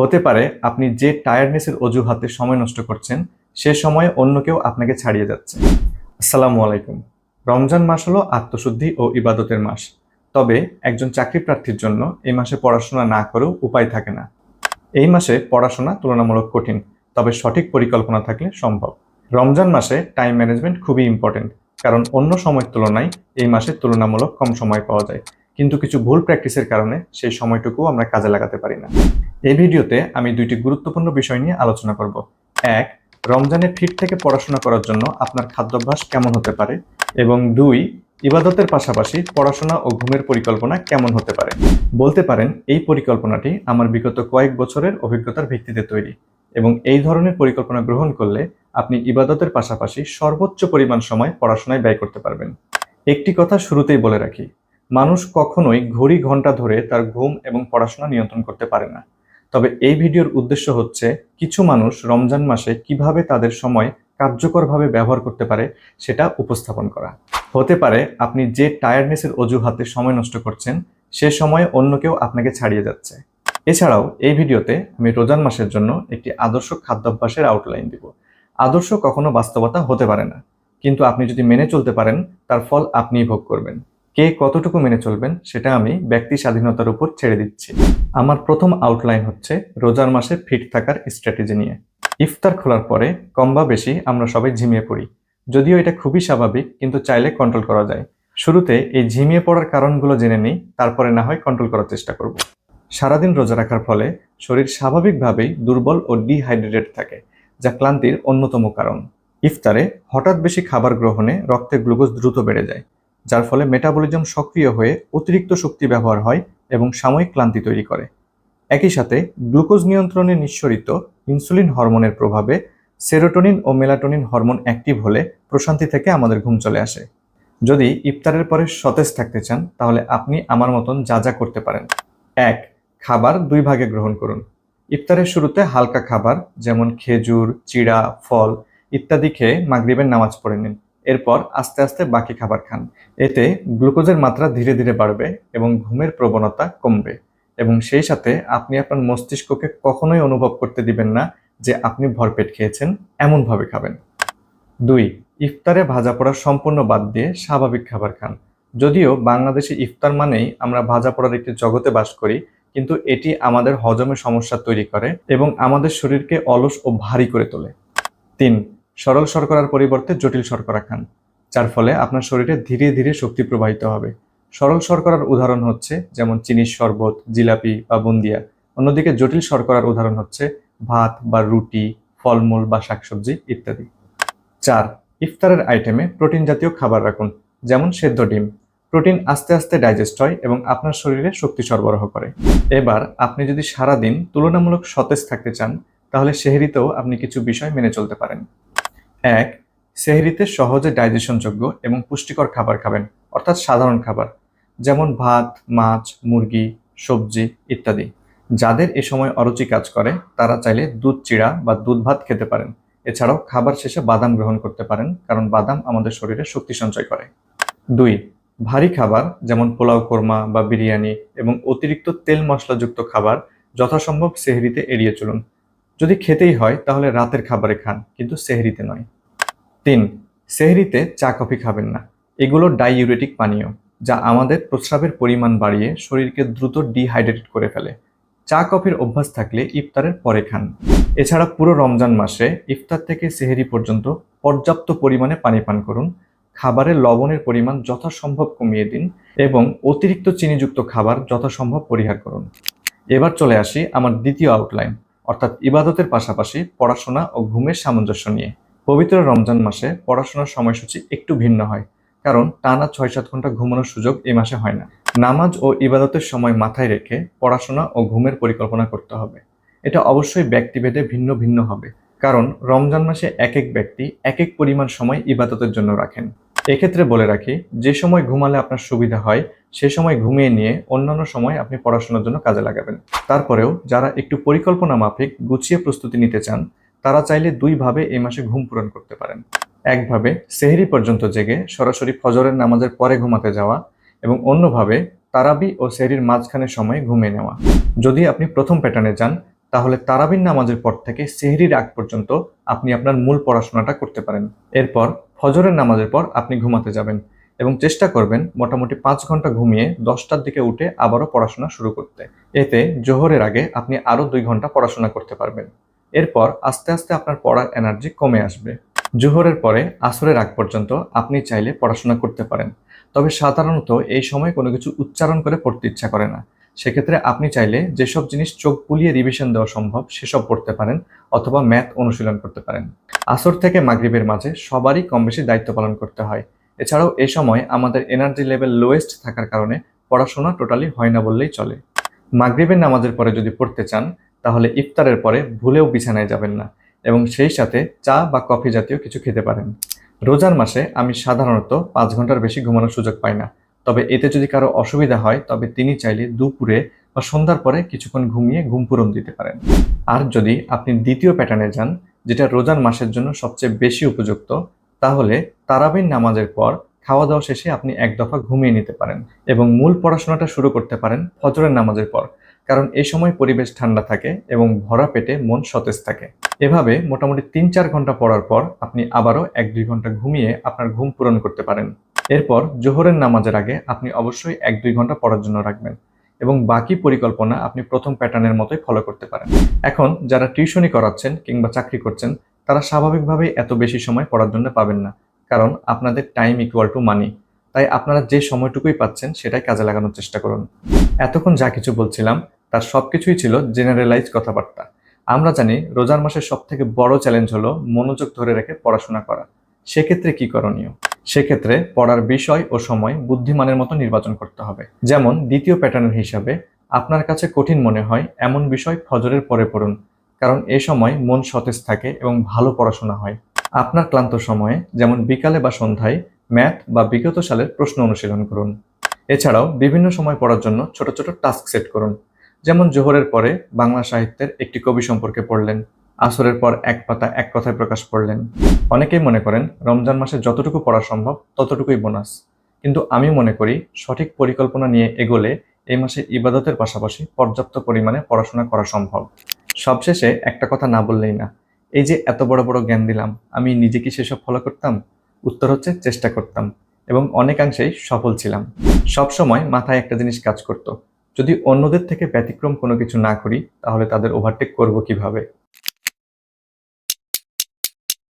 হতে পারে আপনি যে টায়ার্ডনেসের অজুহাতে সময় নষ্ট করছেন, সে সময়ে অন্য কেউ আপনাকে ছাড়িয়ে যাচ্ছে। আসসালামু আলাইকুম। রমজান মাস হলো আত্মশুদ্ধি ও ইবাদতের মাস। তবে একজন চাকরি প্রার্থীর জন্য এই মাসে পড়াশোনা না করেও উপায় থাকে না। এই মাসে পড়াশোনা তুলনামূলক কঠিন, তবে সঠিক পরিকল্পনা থাকলে সম্ভব। রমজান মাসে টাইম ম্যানেজমেন্ট খুবই ইম্পর্টেন্ট কারণ অন্য সময়ের তুলনায় এই মাসে তুলনামূলক কম সময় পাওয়া যায়। কিন্তু কিছু ভুল প্র্যাকটিসের কারণে সেই সময়টুকু আমরা কাজে লাগাতে পারি না। এই ভিডিওতে আমি দুইটি গুরুত্বপূর্ণ বিষয় নিয়ে আলোচনা করব। এক, রমজানে ফিট থেকে পড়াশোনা করার জন্য আপনার খাদ্যাভ্যাস কেমন হতে পারে? এবং দুই, ইবাদতের পাশাপাশি পড়াশোনা ও ঘুমের পরিকল্পনা কেমন হতে পারে? বলতে পারেন, এই পরিকল্পনাটি আমার বিগত কয়েক বছরের অভিজ্ঞতার ভিত্তিতে তৈরি এবং এই ধরনের পরিকল্পনা গ্রহণ করলে আপনি ইবাদতের পাশাপাশি সর্বোচ্চ পরিমাণ সময় পড়াশোনায় ব্যয় করতে পারবেন। একটি কথা শুরুতেই বলে রাখি মানুষ কখনোই ঘড়ি ঘণ্টা ধরে তার ঘুম এবং পড়াশোনা নিয়ন্ত্রণ করতে পারে না। তবে এই ভিডিওর উদ্দেশ্য হচ্ছে, কিছু মানুষ রমজান মাসে কীভাবে তাদের সময় কার্যকরভাবে ব্যবহার করতে পারে সেটা উপস্থাপন করা। হতে পারে আপনি যে টায়ার্ডনেসের অজুহাতে সময় নষ্ট করছেন, সে সময়ে অন্য কেউ আপনাকে ছাড়িয়ে যাচ্ছে। এছাড়াও এই ভিডিওতে আমি রোজান মাসের জন্য একটি আদর্শ খাদ্যাভ্যাসের আউটলাইন দিব। আদর্শ কখনো বাস্তবতা হতে পারে না, কিন্তু আপনি যদি মেনে চলতে পারেন, তার ফল আপনিই ভোগ করবেন। কে কতটুকু মেনে চলবেন সেটা আমি ব্যক্তি স্বাধীনতার উপর ছেড়ে দিচ্ছি। আমার প্রথম আউটলাইন হচ্ছে রোজার মাসে ফিট থাকার স্ট্র্যাটেজি নিয়ে। ইফতার খোলার পরে কম বা বেশি আমরা সবাই ঝিমিয়ে পড়ি। যদিও এটা খুবই স্বাভাবিক, কিন্তু চাইলে কন্ট্রোল করা যায়। শুরুতে এই ঝিমিয়ে পড়ার কারণগুলো জেনে নিই, তারপরে না হয় কন্ট্রোল করার চেষ্টা করব। সারাদিন রোজা রাখার ফলে শরীর স্বাভাবিকভাবেই দুর্বল ও ডিহাইড্রেটেড থাকে, যা ক্লান্তির অন্যতম কারণ। ইফতারে হঠাৎ বেশি খাবার গ্রহণে রক্তে গ্লুকোজ দ্রুত বেড়ে যায়। যার ফলে মেটাবলিজম সক্রিয় হয়ে অতিরিক্ত শক্তি ব্যবহার হয় এবং সাময়িক ক্লান্তি তৈরি করে। একই সাথে গ্লুকোজ নিয়ন্ত্রণে নিঃসরিত ইনসুলিন হরমোনের প্রভাবে সেরোটোনিন ও মেলাটোনিন হরমোন অ্যাক্টিভ হলে প্রশান্তি থেকে আমাদের ঘুম চলে আসে। যদি ইফতারের পরে সতেজ থাকতে চান, তাহলে আপনি আমার মতন যা যা করতে পারেন। এক, খাবার দুই ভাগে গ্রহণ করুন। ইফতারের শুরুতে হালকা খাবার, যেমন খেজুর, চিড়া, ফল ইত্যাদি খেয়ে মাগরিবের নামাজ পড়ে নিন। এরপর আস্তে আস্তে বাকি খাবার খান। এতে গ্লুকোজের মাত্রা ধীরে ধীরে বাড়বে এবং ঘুমের প্রবণতা কমবে। এবং সেই সাথে আপনি আপনার মস্তিষ্ককে কখনোই অনুভব করতে দিবেন না যে আপনি ভরপেট খেয়েছেন, এমনভাবে খাবেন। দুই, ইফতারে ভাজা পোড়া সম্পূর্ণ বাদ দিয়ে স্বাভাবিক খাবার খান। যদিও বাংলাদেশে ইফতার মানেই আমরা ভাজা পোড়ার একটি জগতে বাস করি, কিন্তু এটি আমাদের হজমে সমস্যা তৈরি করে এবং আমাদের শরীরকে অলস ও ভারী করে তোলে। তিন সরল শর্করার পরিবর্তে জটিল শর্করা খান, যার ফলে আপনার শরীরে ধীরে ধীরে শক্তি প্রবাহিত হবে। সরল শর্করার উদাহরণ হচ্ছে যেমন চিনির শরবত, জিলাপি বা বুন্দিয়া। অন্যদিকে জটিল শর্করার উদাহরণ হচ্ছে ভাত বা রুটি, ফলমূল বা শাকসবজি ইত্যাদি। চার, ইফতারের আইটেমে প্রোটিন জাতীয় খাবার রাখুন, যেমন সেদ্ধ ডিম। প্রোটিন আস্তে আস্তে ডাইজেস্ট হয় এবং আপনার শরীরে শক্তি সরবরাহ করে। এবার আপনি যদি সারাদিন তুলনামূলক সতেজ থাকতে চান, তাহলে সেহরিতেও আপনি কিছু বিষয় মেনে চলতে পারেন। এক, সেহরিতে সহজে ডাইজেশনযোগ্য এবং পুষ্টিকর খাবার খাবেন, অর্থাৎ সাধারণ খাবার, যেমন ভাত, মাছ, মুরগি, সবজি ইত্যাদি। যাদের এ সময় অরুচি কাজ করে, তারা চাইলে দুধ চিড়া বা দুধ ভাত খেতে পারেন। এছাড়াও খাবার শেষে বাদাম গ্রহণ করতে পারেন, কারণ বাদাম আমাদের শরীরে শক্তি সঞ্চয় করে। দুই, ভারী খাবার, যেমন পোলাও কোরমা বা বিরিয়ানি এবং অতিরিক্ত তেল মশলাযুক্ত খাবার, যথাসম্ভব সেহরিতে এড়িয়ে চলুন। যদি খেতেই হয়, তাহলে রাতের খাবারে খান, কিন্তু সেহরিতে নয়। তিন, সেহরিতে চা কফি খাবেন না। এগুলো ডাইইউরেটিক পানীয়, যা আমাদের প্রস্রাবের পরিমাণ বাড়িয়ে শরীরকে দ্রুত ডিহাইড্রেট করে ফেলে। চা কফির অভ্যাস থাকলে ইফতারের পরে খান। এছাড়া পুরো রমজান মাসে ইফতার থেকে সেহেরি পর্যন্ত পর্যাপ্ত পরিমাণে পানি পান করুন। খাবারের লবণের পরিমাণ যথাসম্ভব কমিয়ে দিন এবং অতিরিক্ত চিনিযুক্ত খাবার যথাসম্ভব পরিহার করুন। এবার চলে আসি আমার দ্বিতীয় আউটলাইন অর্থাৎ ইবাদতের পাশাপাশি পড়াশোনা ও ঘুমের সামঞ্জস্য নিয়ে। পবিত্র রমজান মাসে পড়াশোনার সময়সূচি একটু ভিন্ন হয়, কারণ টানা ছয় সাত ঘণ্টা ঘুমানোর সুযোগ এই মাসে হয় না। নামাজ ও ইবাদতের সময় মাথায় রেখে পড়াশোনা ও ঘুমের পরিকল্পনা করতে হবে। এটা অবশ্যই ব্যক্তিভেদে ভিন্ন ভিন্ন হবে, কারণ রমজান মাসে এক এক ব্যক্তি এক এক পরিমাণ সময় ইবাদতের জন্য রাখেন। এক্ষেত্রে বলে রাখি, যে সময় ঘুমালে আপনার সুবিধা হয়, সে সময় ঘুমিয়ে নিয়ে অন্যান্য সময় আপনি পড়াশোনার জন্য কাজে লাগাবেন। তারপরেও যারা একটু পরিকল্পনা মাফিক, গুছিয়ে প্রস্তুতি নিতে চান, তারা চাইলে দুইভাবে এই মাসে ঘুম পূরণ করতে পারেন। একভাবে সেহরি পর্যন্ত জেগে সরাসরি ফজরের নামাজের পরে ঘুমাতে যাওয়া এবং অন্যভাবে তারাবি ও সেহরির মাঝখানে সময় ঘুমিয়ে নেওয়া। যদি আপনি প্রথম প্যাটার্নে যান, তাহলে তারাবিন নামাজের পর থেকে সেহরির আগ পর্যন্ত আপনি আপনার মূল পড়াশোনাটা করতে পারেন। এরপর ফজরের নামাজের পর আপনি ঘুমাতে যাবেন এবং চেষ্টা করবেন মোটামুটি পাঁচ ঘণ্টা ঘুমিয়ে দশটার দিকে উঠে আবারও পড়াশোনা শুরু করতে। এতে জোহরের আগে আপনি আরও দুই ঘণ্টা পড়াশোনা করতে পারবেন। এরপর আস্তে আস্তে আপনার পড়ার এনার্জি কমে আসবে। জোহরের পরে আসরের আগ পর্যন্ত আপনি চাইলে পড়াশোনা করতে পারেন। তবে সাধারণত এই সময় কোনো কিছু উচ্চারণ করে পড়তে ইচ্ছা করে না। সেক্ষেত্রে আপনি চাইলে যেসব জিনিস চোখ বুলিয়ে রিভিশন দেওয়া সম্ভব, সেসব পড়তে পারেন অথবা ম্যাথ অনুশীলন করতে পারেন। আসর থেকে মাগরিবের মাঝে সবারই কম বেশি দায়িত্ব পালন করতে হয়। এছাড়াও এ সময় আমাদের এনার্জি লেভেল লোয়েস্ট থাকার কারণে পড়াশোনা টোটালি হয় না বললেই চলে। মাগরিবের নামাজের পরে যদি পড়তে চান, তাহলে ইফতারের পরে ভুলেও বিছানায় যাবেন না এবং সেই সাথে চা বা কফি জাতীয় কিছু খেতে পারেন। রোজার মাসে আমি সাধারণত পাঁচ ঘণ্টার বেশি ঘুমানোর সুযোগ পাই না। তবে এতে যদি কারও অসুবিধা হয়, তবে তিনি চাইলে দুপুরে বা সন্ধ্যার পরে কিছুক্ষণ ঘুমিয়ে ঘুম পূরণ দিতে পারেন। আর যদি আপনি দ্বিতীয় প্যাটার্নে যান, যেটা রোজার মাসের জন্য সবচেয়ে বেশি উপযুক্ত, তাহলে তারাবিন নামাজের পর খাওয়া দাওয়া শেষে আপনি এক দফা ঘুমিয়ে নিতে পারেন এবং মূল পড়াশোনাটা শুরু করতে পারেন ফজরের নামাজের পর। কারণ এই সময় পরিবেশ ঠান্ডা থাকে এবং ভরা পেটে মন সতেজ থাকে। এভাবে মোটামুটি তিন চার ঘণ্টা পড়ার পর আপনি আবারও এক দুই ঘণ্টা ঘুমিয়ে আপনার ঘুম পূরণ করতে পারেন। এরপর জোহরের নামাজের আগে আপনি অবশ্যই এক দুই ঘণ্টা পড়ার জন্য রাখবেন এবং বাকি পরিকল্পনা আপনি প্রথম প্যাটার্নের মতোই ফলো করতে পারেন। এখন যারা টিউশনি করাচ্ছেন কিংবা চাকরি করছেন, তারা স্বাভাবিকভাবেই এত বেশি সময় পড়ার জন্য পাবেন না, কারণ আপনাদের টাইম ইকুয়াল টু মানি তাই আপনারা যে সময়টুকুই পাচ্ছেন সেটাই কাজে লাগানোর চেষ্টা করুন। এতক্ষণ যা কিছু বলছিলাম, তার সব কিছুই ছিল জেনারেলাইজ কথাবার্তা। আমরা জানি রোজার মাসের সব থেকে বড় চ্যালেঞ্জ হলো মনোযোগ ধরে রেখে পড়াশোনা করা। সেক্ষেত্রে কি করণীয়? সেক্ষেত্রে পড়ার বিষয় ও সময় বুদ্ধিমানের মতো নির্বাচন করতে হবে। যেমন দ্বিতীয় প্যাটার্নের হিসাবে, আপনার কাছে কঠিন মনে হয় এমন বিষয় ফজরের পরে পড়ুন, কারণ এ সময় মন সতেজ থাকে এবং ভালো পড়াশোনা হয়। আপনার ক্লান্ত সময়ে, যেমন বিকালে বা সন্ধ্যায়, ম্যাথ বা বিগত সালের প্রশ্ন অনুশীলন করুন। এছাড়াও বিভিন্ন সময় পড়ার জন্য ছোট ছোট টাস্ক সেট করুন, যেমন জোহরের পরে বাংলা সাহিত্যের একটি কবি সম্পর্কে পড়লেন। আসরের পর এক পাতা এক কথায় প্রকাশ করলেন। অনেকেই মনে করেন, রমজান মাসে যতটুকু পড়া সম্ভব, ততটুকুই বোনাস। কিন্তু আমি মনে করি, সঠিক পরিকল্পনা নিয়ে এগোলে এই মাসে ইবাদতের পাশাপাশি পর্যাপ্ত পরিমাণে পড়াশোনা করা সম্ভব। সবশেষে একটা কথা না বললেই না, এই যে এত বড় বড় জ্ঞান দিলাম, আমি নিজে কি সেসব ফলো করতাম? উত্তর হচ্ছে, চেষ্টা করতাম এবং অনেকাংশেই সফল ছিলাম। সব সময় মাথায় একটা জিনিস কাজ করত, যদি অন্যদের থেকে ব্যতিক্রম কোনো কিছু না করি, তাহলে তাদের ওভারটেক করব কীভাবে?